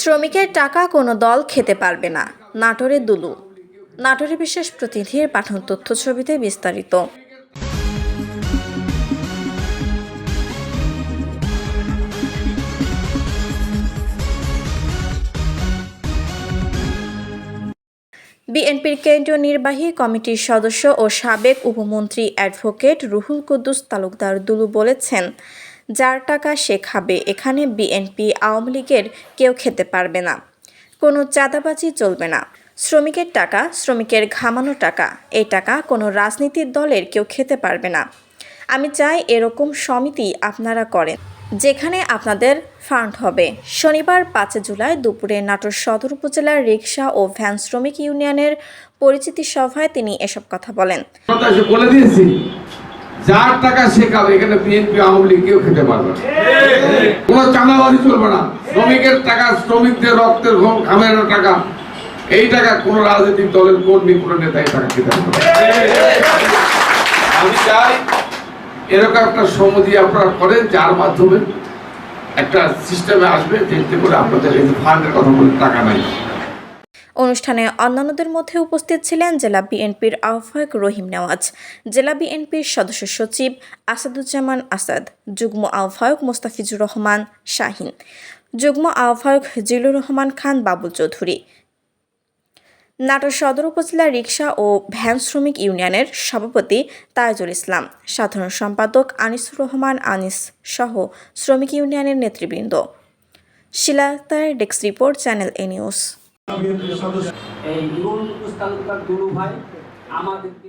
শ্রমিকের টাকা কোনো দল খেতে পারবে না। নাটোরে দুলু। নাটোরে বিশেষ প্রতিনিধির পাঠন তথ্য ছবিতে বিস্তারিত। বিএনপির কেন্দ্রীয় নির্বাহী কমিটির সদস্য ও সাবেক উপমন্ত্রী অ্যাডভোকেট রুহুল কুদ্দুস তালুকদার দুলু বলেছেন যার টাকা সে খাবে, এখানে বিএনপি, আওয়ামী লীগের কেউ খেতে পারবে না। কোনো চাঁদাবাজি চলবে না। শ্রমিকের টাকা, শ্রমিকের ঘামানো টাকা এই টাকা কোনো রাজনীতির দলের কেউ খেতে পারবে না। আমি চাই এরকম সমিতি আপনারা করেন, যেখানে আপনাদের ফান্ড হবে। শনিবার পাঁচে জুলাই দুপুরে নাটোর সদর উপজেলার রিক্সা ও ভ্যান শ্রমিক ইউনিয়নের পরিচিতি সভায় তিনি এসব কথা বলেন। যার টাকা সে খাবে, এখানে বিএনপি, আওয়ামী লীগ কেউ খেতে পারবে না। কোনো চাঁদাবাজি চলবে না। শ্রমিকের টাকা, শ্রমিকদের রক্তের ঘুম, ঘামের টাকা, এই টাকা কোন রাজনৈতিক দলের কর্মী কোন নেতা এই টাকা খেতে আমি চাই এরকম একটা সমিতি আপনারা করেন, যার মাধ্যমে একটা সিস্টেমে আসবে, যেতে করে আপনাদের এই ফান্ডের কথা বলে, টাকা নাই। অনুষ্ঠানে অন্যান্যদের মধ্যে উপস্থিত ছিলেন জেলা বিএনপির আহ্বায়ক রহিম নেওয়াজ, জেলা বিএনপির সদস্য সচিব আসাদুজ্জামান আসাদ, যুগ্ম আহ্বায়ক মোস্তাফিজুর রহমান শাহিন, যুগ্ম আহ্বায়ক জিলুর রহমান খান বাবুল চৌধুরী। নাটোর সদর উপজেলা রিক্সা ও ভ্যান শ্রমিক ইউনিয়নের সভাপতি তাইজুল ইসলাম, সাধারণ সম্পাদক আনিসুর রহমান আনিস সহ শ্রমিক ইউনিয়নের নেতৃবৃন্দ। শিলাতার desk report, channel A news. এই ইউন তালুকদার দুলু ভাই আমাদেরকে